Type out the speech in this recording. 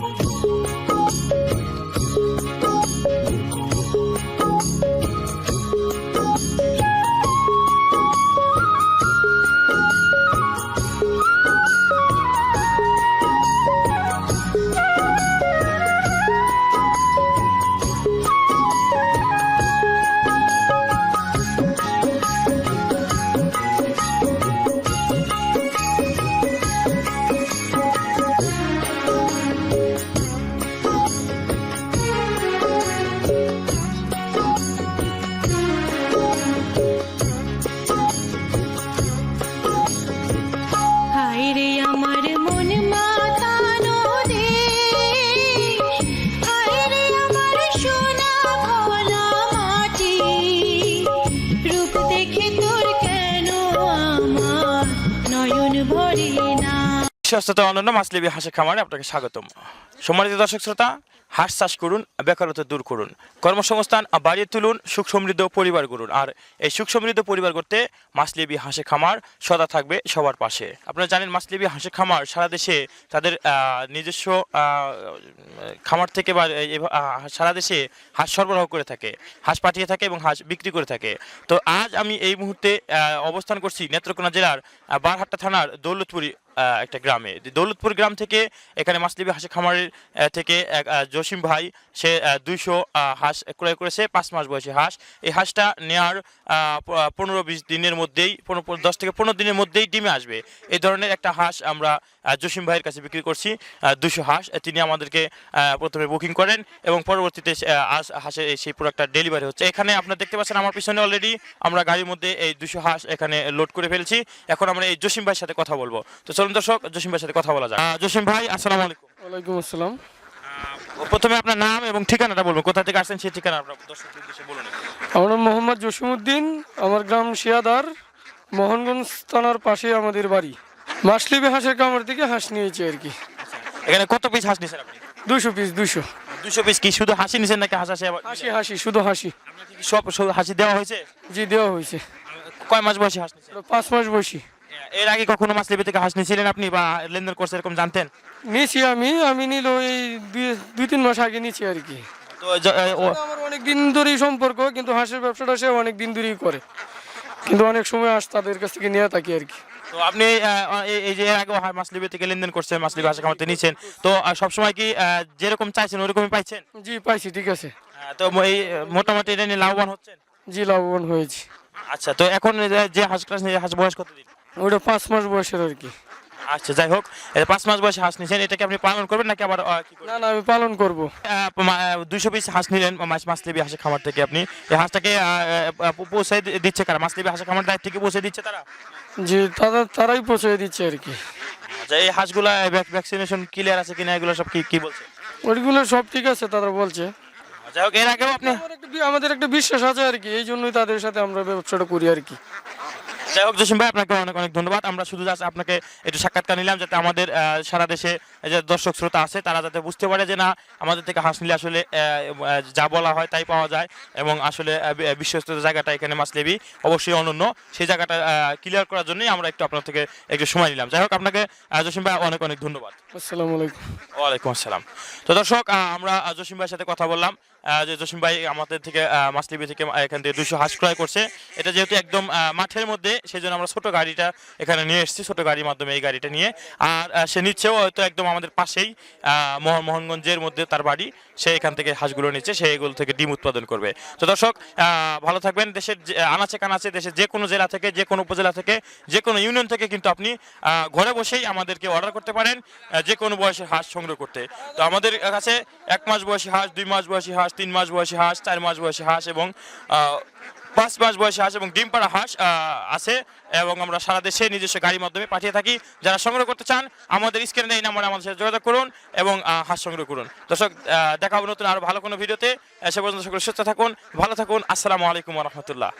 হায় বিশ্বস্ততা অনন্য মাছলিবি হাঁসের খামারে আপনাকে স্বাগতম। সম্মানিত দর্শক শ্রোতা, হাঁস চাষ করুন, বেকারত্ব দূর করুন, কর্মসংস্থান বাড়িয়ে তুলুন, সুখ সমৃদ্ধ পরিবার গড়ুন। আর এই সুখ সমৃদ্ধ পরিবার করতে মাছলিবি হাঁসের খামার সদা থাকবে সবার পাশে। আপনারা জানেন মাছলিবি হাঁসের খামার সারা দেশে তাদের নিজস্ব খামার থেকে বা সারা দেশে হাঁস সরবরাহ করে থাকে, হাঁস পাঠিয়ে থাকে এবং হাঁস বিক্রি করে থাকে। তো আজ আমি এই মুহূর্তে অবস্থান করছি নেত্রকোনা জেলার বারহাট্টা থানার দৌলতপুরি একটা গ্রামে। দৌলতপুর গ্রাম থেকে এখানে মাছলিবি হাঁসের খামারের থেকে এক জসিম ভাই, সে দুইশো হাঁস ক্রয় করেছে, পাঁচ মাস বয়সী হাঁস। এই হাঁসটা নেওয়ার পনেরো বিশ দিনের মধ্যেই, পনেরো দশ থেকে পনেরো দিনের মধ্যেই ডিমে আসবে। এই ধরনের একটা হাঁস আমরা জসিম ভাইয়ের কাছে বিক্রি করছি দুশো হাঁস। তিনি আমাদেরকে প্রথমে বুকিং করেন এবং পরবর্তীতে হাঁসের সেই প্রোডাক্টটা ডেলিভারি হচ্ছে। এখানে আপনারা দেখতে পাচ্ছেন আমার পিছনে অলরেডি আমরা গাড়ির মধ্যে এই দুশো হাঁস এখানে লোড করে ফেলছি। এখন আমরা এই জসিম ভাইয়ের সাথে কথা বলব। তো চলুন দর্শক জসিম ভাইয়ের সাথে কথা বলা আহ, জসিম ভাই আসসালামু আলাইকুম। ওয়ালাইকুম আসসালাম। প্রথমে আপনার নাম এবং ঠিকানাটা বলব কোথা থেকে আসছেন সেই ঠিকানা আপনার দর্শকদের উদ্দেশ্যে বলুন। আমার নাম মোহাম্মদ জসিমউদ্দিন আমার গ্রাম শিয়াদার মোহনগঞ্জ থানার পাশে আমাদের বাড়ি। মাসলিবি হাঁসের কামড় থেকে হাঁস নিয়েছি আর কি। এখানে কত পিস হাঁস নিয়েছেন আপনি? দুশো পিস দুশো। দুশো পিস কি শুধু হাসি নিয়েছেন নাকি হাঁস হাসি হাসি হাসি শুধু হাসি। সব সব হাসি দেওয়া হয়েছে? জি দেওয়া হয়েছে। কয় মাস বয়সে হাঁস নিয়েছেন পাঁচ মাস বয়সী। এর আগে কখনো মাছ লেবে থেকে হাঁস নিয়েছিলেন আপনি বা লেনদেন করছে এরকম জানতেন? নিয়েছি আমি আমি নিল এই দুই- তিন মাস আগে নিয়েছি আর কি। তো আমার অনেক দিন ধরেই সম্পর্ক কিন্তু হাঁসের ব্যবসাটা সে অনেক দিন ধরেই করে। কিন্তু অনেক সময় হাঁস তাদের কাছ থেকে নিয়ে থাকি আর কি। তো আপনি এই- যে আগে থেকে লেনদেন করছেন মাছ লিবে হাঁস খামাতে নিয়েছেন তো সবসময় কি যেরকম চাইছেন ওরকমই পাইছেন? জি পাইছি ঠিক আছে। তো এই মোটামুটি এটা নিয়ে লাভবান হচ্ছেন? জি লাভবান হয়েছি। আচ্ছা তো এখন যে- যে হাঁস ক্লাস নিয়ে হাঁস বয়স কতদিন? ওটা পাঁচ মাস বয়সের আর কি। আচ্ছা যাই হোক পাঁচ মাস বয়সে হাঁস নিয়েছেন এটাকে আপনি পালন করবেন নাকি আবার না না আমি পালন করব। দুশো পিস হাঁস নিলেন মাছ মাছলিবি হাঁসের খামার থেকে আপনি। এই হাঁসটাকে পৌঁছে দিচ্ছে কারা? মাছলিবি হাঁসের খামার দায়িত্ব থেকে পৌঁছে দিচ্ছে তারা? জি তারা তারাই পৌঁছে দিচ্ছে আর কি। আচ্ছা এই হাঁসগুলা ভ্যাকসিনেশন ক্লিয়ার আছে কিনা এগুলো সব কি কি বলছে? ওইগুলো সব ঠিক আছে তারা বলছে। যাই হোক এর আগেও আপনি আমাদের একটা বিশ্বাস আছে আর কি এই জন্যই তাদের সাথে আমরা ব্যবসাটা করি আর কি। যাই হোক, জসিম ভাই, আপনাকে অনেক অনেক ধন্যবাদ। আমরা শুধু জাস্ট আপনাকে একটু সাক্ষাৎকার নিলাম যাতে আমাদের সারা দেশে যে দর্শক শ্রোতা আছে, তারা যাতে বুঝতে পারে যে না, আমাদের থেকে হাঁস নিলে আসলে যা বলা হয় তাই পাওয়া যায় এবং আসলে বিশ্বস্ত জায়গাটা এখানে মাছ লেবি অবশ্যই অনন্য। সেই জায়গাটা ক্লিয়ার করার জন্যই আমরা একটু আপনার থেকে একটু সময় নিলাম। যাই হোক, আপনাকে জসিম ভাই, অনেক অনেক ধন্যবাদ। আসসালামু আলাইকুম। আসসালাম। তো দর্শক আমরা জসিম ভাইয়ের সাথে কথা বললাম। যে জসিম ভাই আমাদের থেকে মাছলিবি থেকে এখান থেকে দুশো হাঁস ক্রয় করছে। এটা যেহেতু একদম মাঠের মধ্যে সেই জন্য আমরা ছোট গাড়িটা এখানে নিয়ে এসেছি, ছোট গাড়ির মাধ্যমে এই গাড়িটা নিয়ে। আর সে নিচ্ছেও হয়তো একদম আমাদের পাশেই মোহনগঞ্জের মধ্যে তার বাড়ি। সে এখান থেকে হাঁসগুলো নিচ্ছে, সে এগুলো থেকে ডিম উৎপাদন করবে। তো দর্শক ভালো থাকবেন। দেশের আনাচে কানাচে দেশের যে কোনো জেলা থেকে, যে কোনো উপজেলা থেকে, যে কোনো ইউনিয়ন থেকে কিন্তু আপনি ঘরে বসেই আমাদেরকে অর্ডার করতে পারেন। যে কোনো বয়সের হাঁস সংগ্রহ করতে। তো আমাদের কাছে এক মাস বয়সী হাঁস, দুই মাস বয়সী হাঁস, তিন মাস বয়সী হাঁস, চার মাস বয়সী হাঁস এবং পাঁচ মাস বয়সী হাঁস এবং ডিম পাড়া হাঁস আছে এবং আমরা সারা দেশে নিজস্ব গাড়ির মাধ্যমে পাঠিয়ে থাকি। যারা সংগ্রহ করতে চান, আমাদের স্ক্রিনে এই নাম্বারে আমাদের সাথে যোগাযোগ করুন এবং হাঁস সংগ্রহ করুন। দর্শক দেখা হবে নতুন আরও ভালো কোনো ভিডিওতে। সে পর্যন্ত সকলে সুস্থ থাকুন, ভালো থাকুন। আসসালামু আলাইকুম রহমতুল্লাহ।